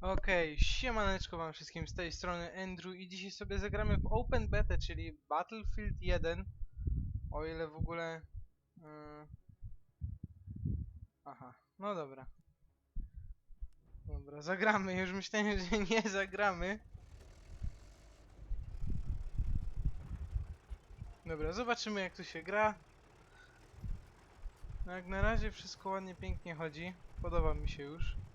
Okej, siemaneczko wam wszystkim z tej strony Andrew i dzisiaj sobie zagramy w Open Beta, czyli Battlefield 1. O ile w ogóle... Yy... Aha, no dobra. Dobra, zagramy, już myślałem, że nie zagramy. Dobra, zobaczymy jak tu się gra. No jak na razie wszystko ładnie, pięknie chodzi. Podoba mi się już.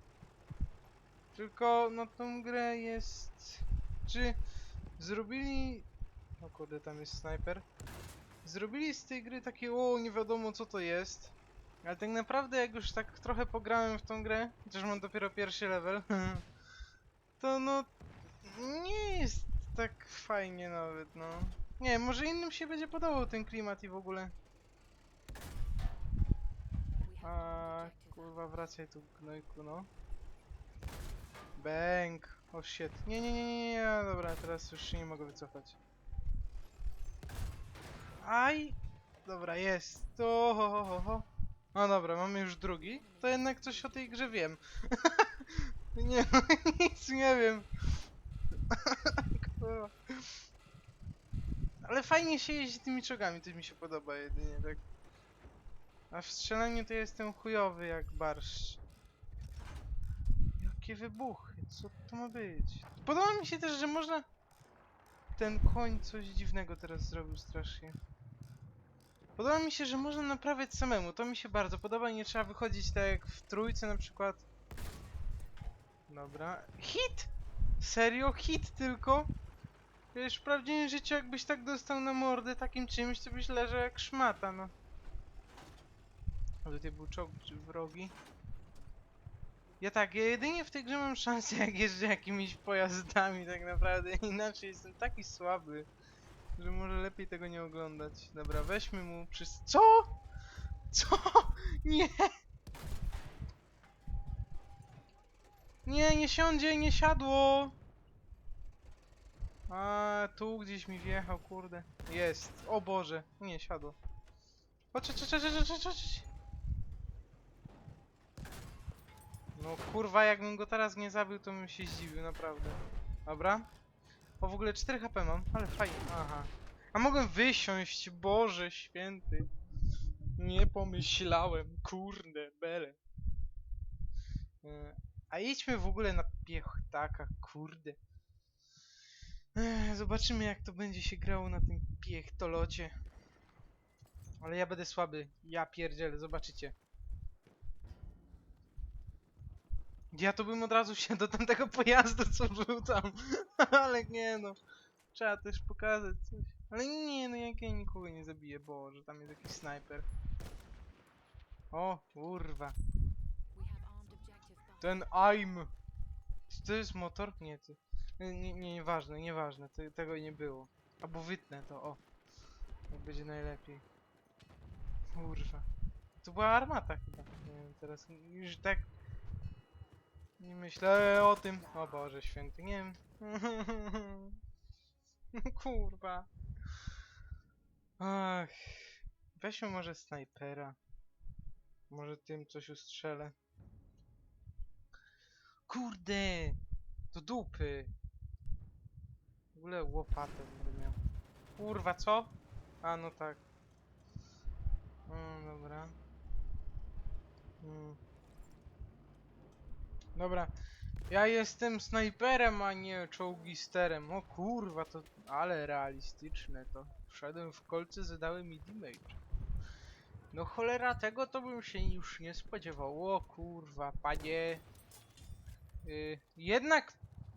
Tylko, no tą grę jest... Czy zrobili... O kurde, tam jest snajper. Zrobili z tej gry takie, o, nie wiadomo co to jest. Ale tak naprawdę jak już tak trochę pograłem w tą grę, chociaż mam dopiero pierwszy level, to no... Nie jest tak fajnie nawet, no. Nie, może innym się będzie podobał ten klimat i w ogóle. A kurwa, wracaj tu, gnojku, no. Bęk. O oh shit. Nie, nie, nie, nie, nie, dobra, teraz już się nie mogę wycofać. Aj! Dobra, jest. To, ho, ho, ho, ho. No dobra, mamy już drugi. To jednak coś o tej grze wiem. nie, no, nic nie wiem. Ale fajnie się jeździ tymi czołgami, to mi się podoba jedynie, tak. A w strzelaniu to jestem chujowy jak barszcz. Jakie wybuchy, co to ma być? Podoba mi się też, że można... Ten koń coś dziwnego teraz zrobił strasznie. Podoba mi się, że można naprawiać samemu, to mi się bardzo podoba i nie trzeba wychodzić tak jak w trójce na przykład. Dobra. Hit! Serio? Hit tylko? Wiesz, w prawdziwym życiu jakbyś tak dostał na mordę takim czymś, to byś leżał jak szmata, no. A tutaj był czołg wrogi. Ja tak, ja jedynie w tej grze mam szansę jak jeżdżę jakimiś pojazdami tak naprawdę, inaczej jestem taki słaby, że może lepiej tego nie oglądać. Dobra, weźmy mu przez... CO?! Co?! Nie! Nie, nie siądzie, nie siadło! A tu gdzieś mi wjechał, kurde. Jest, o Boże, nie, siadło. Chodź, chodź, chodź, chodź, chodź, chodź. No kurwa, jakbym go teraz nie zabił, to bym się zdziwił, naprawdę. Dobra. O, w ogóle 4 HP mam, ale fajnie. Aha. A mogłem wysiąść, Boże święty. Nie pomyślałem, kurde, bele. E, A idźmy w ogóle na piechtaka, kurde. Ech, Zobaczymy jak to będzie się grało na tym piechtolocie. Ale ja będę słaby, ja pierdzielę, zobaczycie. Ja to bym od razu wsiadł do tamtego pojazdu, co był tam. Ale nie no. Trzeba też pokazać coś. Ale nie no, jak ja nikogo nie zabiję, Boże, tam jest jakiś snajper. O, kurwa. Ten AIM. Czy to jest motor? Nie, to... Nie, nie, nie, nieważne, nieważne, te, tego nie było. Albo wytnę to, o. Będzie najlepiej. Kurwa. To była armata chyba. Nie wiem, teraz już tak... Nie myślę o tym. O Boże święty, nie wiem. Kurwa. Ach. Weźmy może snajpera. Może tym coś ustrzelę. Kurde! Do dupy! W ogóle łopatę będę miał. Kurwa, co? A, no tak. Mm, dobra. Mm. Dobra. Ja jestem snajperem, a nie czołgisterem. O kurwa, to ale realistyczne to. Wszedłem w kolce, zadały mi damage. No cholera, tego to bym się już nie spodziewał. O kurwa, panie. Y, jednak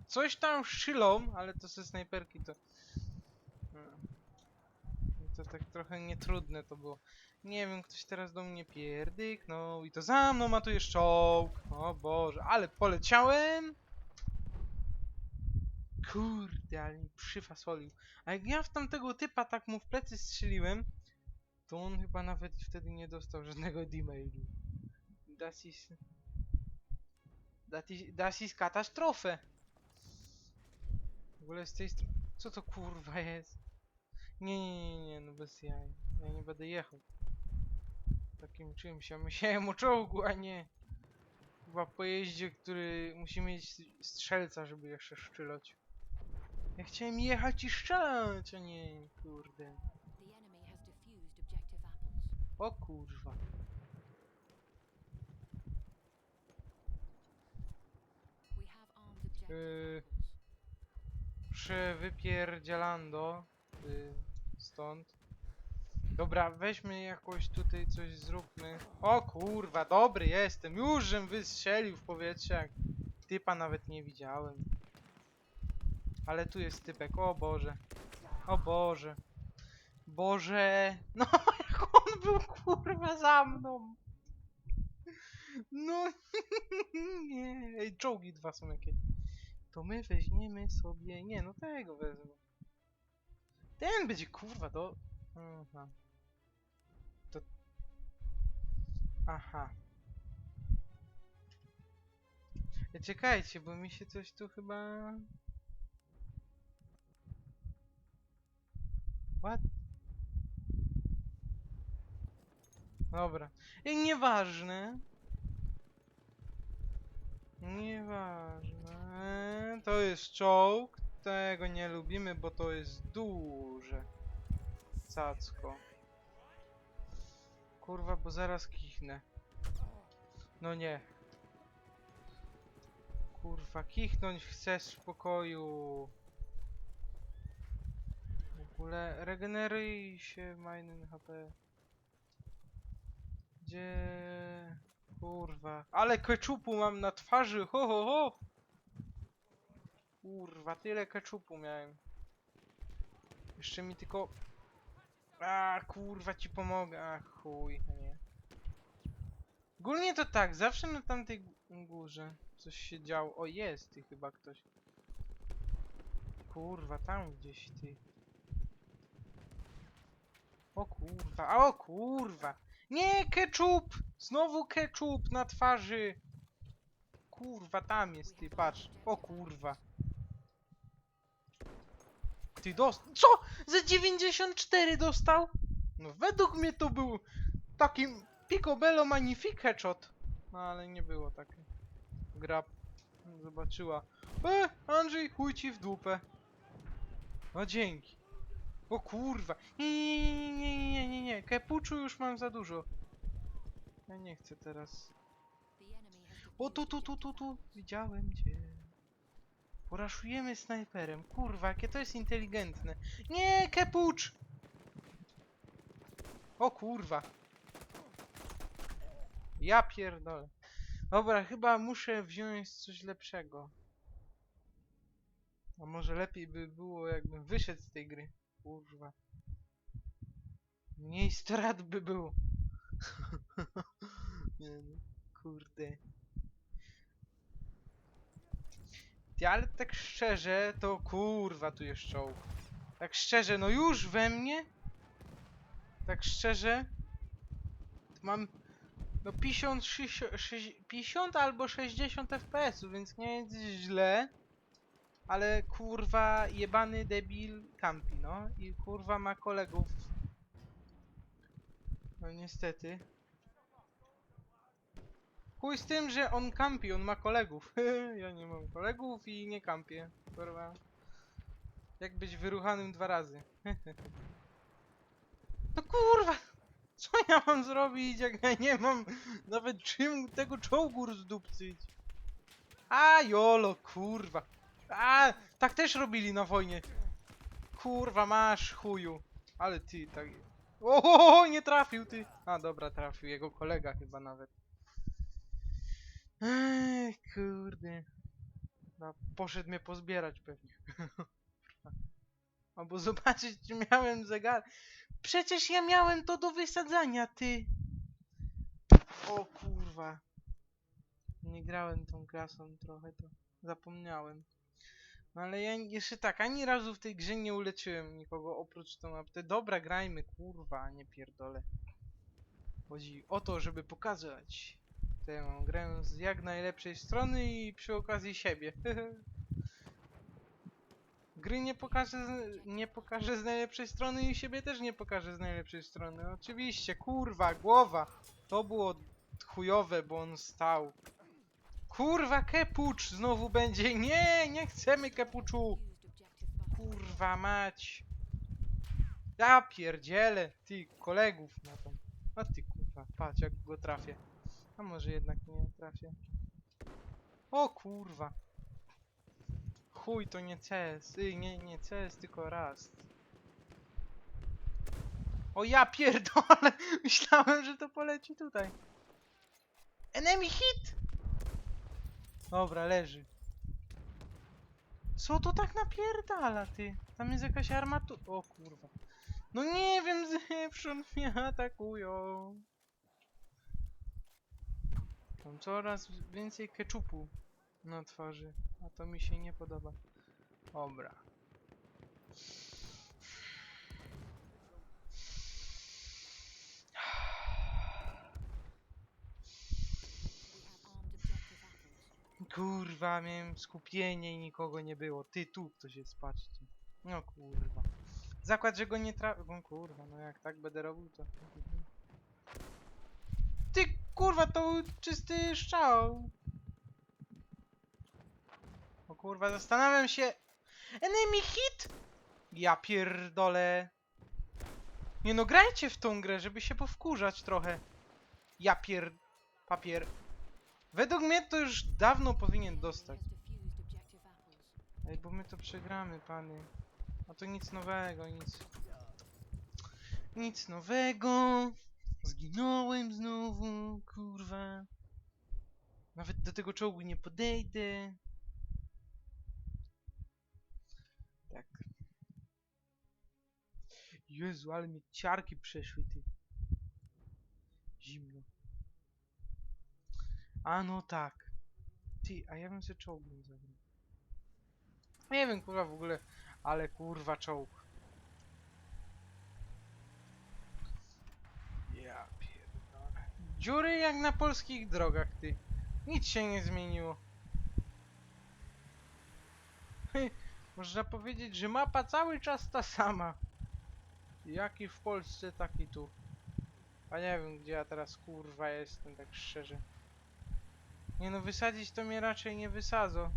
coś tam szylą, ale to ze snajperki to... Mm. To tak trochę nietrudne to było. Nie wiem, ktoś teraz do mnie pierdyknął i to za mną ma tu jeszcze czołg. O Boże, ale poleciałem! Kurde, ale mi przyfasolił. A jak ja w tamtego typa tak mu w plecy strzeliłem, to on chyba nawet wtedy nie dostał żadnego ist... Das ist, das ist katastrofę. W ogóle z tej strony... Co to kurwa jest? Nie, nie, nie, nie, no bez jaj. Ja nie będę jechał. Takim czymś, ja myślałem o czołgu, a nie. kurwa pojeździe, który musi mieć strzelca, żeby jeszcze strzelać. Ja chciałem jechać i strzelać, a nie kurde. O kurwa. Yy. apples. Przewypierdzielando y, stąd. Dobra, weźmy jakoś tutaj coś zróbmy. O kurwa, dobry jestem. Już żem wystrzelił w powietrze. jak Typa nawet nie widziałem. Ale tu jest typek. O Boże. O Boże. Boże. No jak on był kurwa za mną. No nie. Ej, czołgi dwa są jakieś. To my weźmiemy sobie. Nie, no tego wezmę. Ten będzie kurwa do. Aha. Aha. E, Czekajcie, bo mi się coś tu chyba. What? Dobra. I nieważne. Nieważne. To jest czołg. Tego nie lubimy, bo to jest duże. Cacko. Kurwa, bo zaraz kichnę. No nie. Kurwa, kichnąć chcesz w pokoju. W ogóle regeneruj się, Minen HP. Gdzie... Kurwa. Ale keczupu mam na twarzy, ho ho ho! Kurwa, tyle keczupu miałem. Jeszcze mi tylko... A kurwa ci pomogę, a chuj, no nie. Ogólnie to tak, zawsze na tamtej gó- górze coś się działo. O, jest ty chyba ktoś. Kurwa, tam gdzieś ty. O kurwa, a o kurwa! Nie, ketchup! Znowu ketchup na twarzy! Kurwa, tam jest ty, patrz. O kurwa. Dostał. Co? Za 94 dostał? No według mnie to był taki picobello magnifique headshot. No ale nie było takie. Gra zobaczyła. E, Andrzej, chuj ci w dupę. No dzięki. O kurwa. Nie, nie, nie, nie, nie, nie, nie. Kepuczu już mam za dużo. Ja nie chcę teraz. O tu, tu, tu, tu, tu. Widziałem cię. Poraszujemy snajperem. Kurwa, jakie to jest inteligentne. Nie, kepucz! O kurwa. Ja pierdolę. Dobra, chyba muszę wziąć coś lepszego. A może lepiej by było, jakbym wyszedł z tej gry. Kurwa. Mniej strat by było. Nie no, kurde. Ty, ale tak szczerze, to kurwa tu jest czołg. Tak szczerze, no już we mnie? Tak szczerze? Mam no 50, 60, 50 albo 60 fps, więc nie jest źle. Ale kurwa jebany debil kampi, no. I kurwa ma kolegów. No niestety. Chuj z tym, że on kampi, on ma kolegów. ja nie mam kolegów i nie kampię. Kurwa. Jak być wyruchanym dwa razy. no kurwa! Co ja mam zrobić, jak ja nie mam nawet czym tego czołgu rozdupcyć? A jolo, kurwa. A, tak też robili na wojnie. Kurwa, masz chuju. Ale ty, tak... O, nie trafił ty. A, dobra, trafił jego kolega chyba nawet. Ej, kurde. No, poszedł mnie pozbierać pewnie. Albo zobaczyć, czy miałem zegar. Przecież ja miałem to do wysadzania, ty. O kurwa. Nie grałem tą klasą trochę, to zapomniałem. No ale ja jeszcze tak, ani razu w tej grze nie uleczyłem nikogo oprócz tą aptę. Dobra, grajmy, kurwa, nie pierdolę. Chodzi o to, żeby pokazać tę grę z jak najlepszej strony i przy okazji siebie. Gry nie pokażę, nie pokażę z najlepszej strony i siebie też nie pokażę z najlepszej strony. Oczywiście, kurwa, głowa. To było chujowe, bo on stał. Kurwa, kepucz znowu będzie. Nie, nie chcemy kepuczu. Kurwa mać. Ja pierdzielę. Ty, kolegów ma tam. A ty kurwa, patrz jak go trafię. A może jednak nie trafię. O kurwa. Chuj, to nie CS. Y, nie, nie CS, tylko Rust. O ja pierdolę! Myślałem, że to poleci tutaj. Enemy hit! Dobra, leży. Co to tak napierdala, ty? Tam jest jakaś armatura. O kurwa. No nie wiem, zewsząd mnie atakują. Mam coraz więcej keczupu na twarzy, a to mi się nie podoba. Dobra. Kurwa, miałem skupienie i nikogo nie było. Ty, tu ktoś jest, patrzcie. No kurwa. Zakład, że go nie tra... No kurwa, no jak tak będę robił, to... Ty, kurwa, to czysty szczał. O kurwa, zastanawiam się... Enemy hit! Ja pierdolę. Nie no, grajcie w tą grę, żeby się powkurzać trochę. Ja pier... Papier... Według mnie to już dawno powinien dostać. Ej, bo my to przegramy, pany. A to nic nowego, nic. Nic nowego. Zginąłem znowu, kurwa. Nawet do tego czołgu nie podejdę. Tak. Jezu, ale mnie ciarki przeszły, ty. Zimno. A no tak. Ty, a ja bym sobie czołgiem zagrał. Nie wiem, kurwa, w ogóle, ale kurwa czołg. Ja pierdolę. Dziury jak na polskich drogach, ty. Nic się nie zmieniło. Można powiedzieć, że mapa cały czas ta sama. Jaki w Polsce, taki tu. A nie wiem, gdzie ja teraz kurwa jestem, tak szczerze. Nie no, wysadzić to mnie raczej nie wysadzą.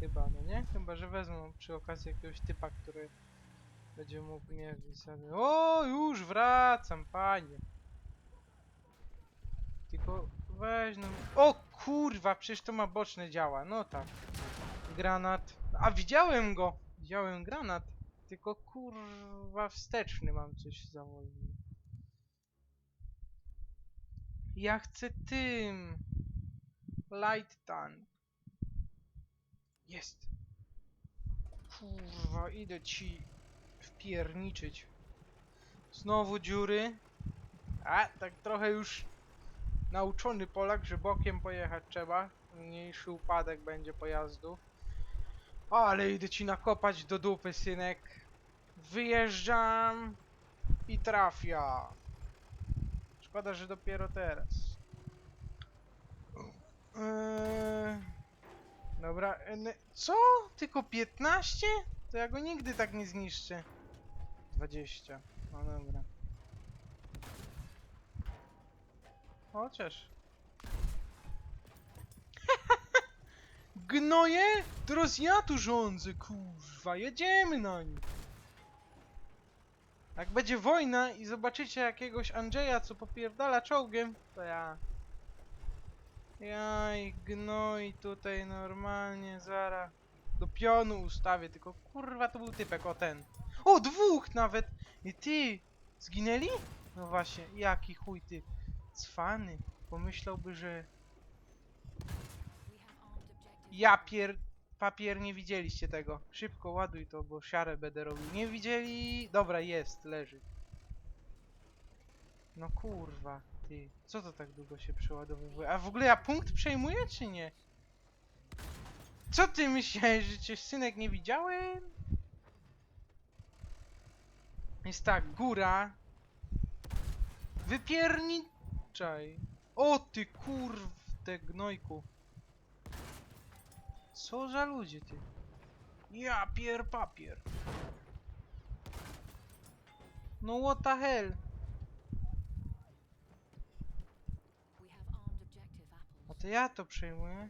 Chyba, no nie? Chyba, że wezmą przy okazji jakiegoś typa, który będzie mógł mnie wysadzić. O, już wracam, panie. Tylko weź no. O kurwa, przecież to ma boczne działa. No tak. Granat. A widziałem go! Widziałem granat. Tylko kurwa wsteczny mam coś za. Ja chcę tym. Light tank. Jest. Kurwa, idę ci wpierniczyć. Znowu dziury. A, tak trochę już nauczony Polak, że bokiem pojechać trzeba. Mniejszy upadek będzie pojazdu. Ale idę ci nakopać do dupy, synek. Wyjeżdżam i trafia. Szkoda, że dopiero teraz. Eee, dobra, co? Tylko 15? To ja go nigdy tak nie zniszczę. 20. No dobra. Chociaż. Gnoje? Teraz ja tu rządzę, kurwa. Jedziemy na nich. Jak będzie wojna i zobaczycie jakiegoś Andrzeja, co popierdala czołgiem, to ja. Jaj, gnoj tutaj normalnie, zara. Do pionu ustawię, tylko kurwa to był typek, o ten. O, dwóch nawet! I ty! Zginęli? No właśnie, jaki chuj ty. Cwany. Pomyślałby, że... Ja pier... Papier, nie widzieliście tego. Szybko ładuj to, bo siarę będę robił. Nie widzieli... Dobra, jest, leży. No kurwa, ty. Co to tak długo się przeładowuje? A w ogóle ja punkt przejmuję, czy nie? Co ty myślałeś, że cię synek nie widziałem? Jest tak, góra. Wypierniczaj. O ty kurwte gnojku. Co za ludzie ty? Ja pier papier. No what the hell? A to ja to przejmuję.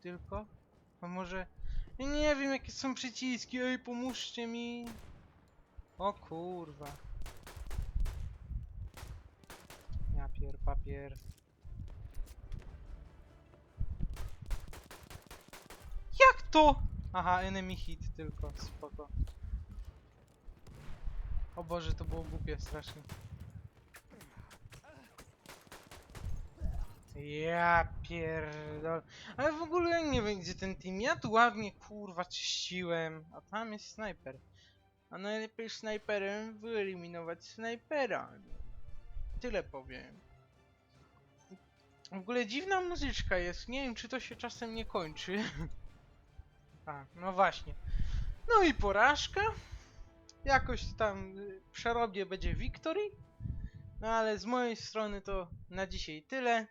Tylko. A może... Nie wiem jakie są przyciski, ej pomóżcie mi. O kurwa. Ja pier papier. Jak to? Aha, enemy hit tylko, spoko. O Boże, to było głupie strasznie. Ja pierdol. Ale w ogóle nie gdzie ten team. Ja tu ładnie kurwa czyściłem, a tam jest snajper. A najlepiej snajperem wyeliminować snajpera. Tyle powiem. W ogóle dziwna muzyczka jest. Nie wiem czy to się czasem nie kończy. A, no właśnie. No i porażka. Jakoś tam y, przerobię będzie Victory. No ale z mojej strony to na dzisiaj tyle.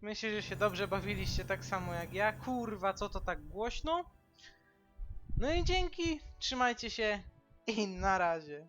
Myślę, że się dobrze bawiliście tak samo jak ja. Kurwa, co to tak głośno? No i dzięki, trzymajcie się i na razie.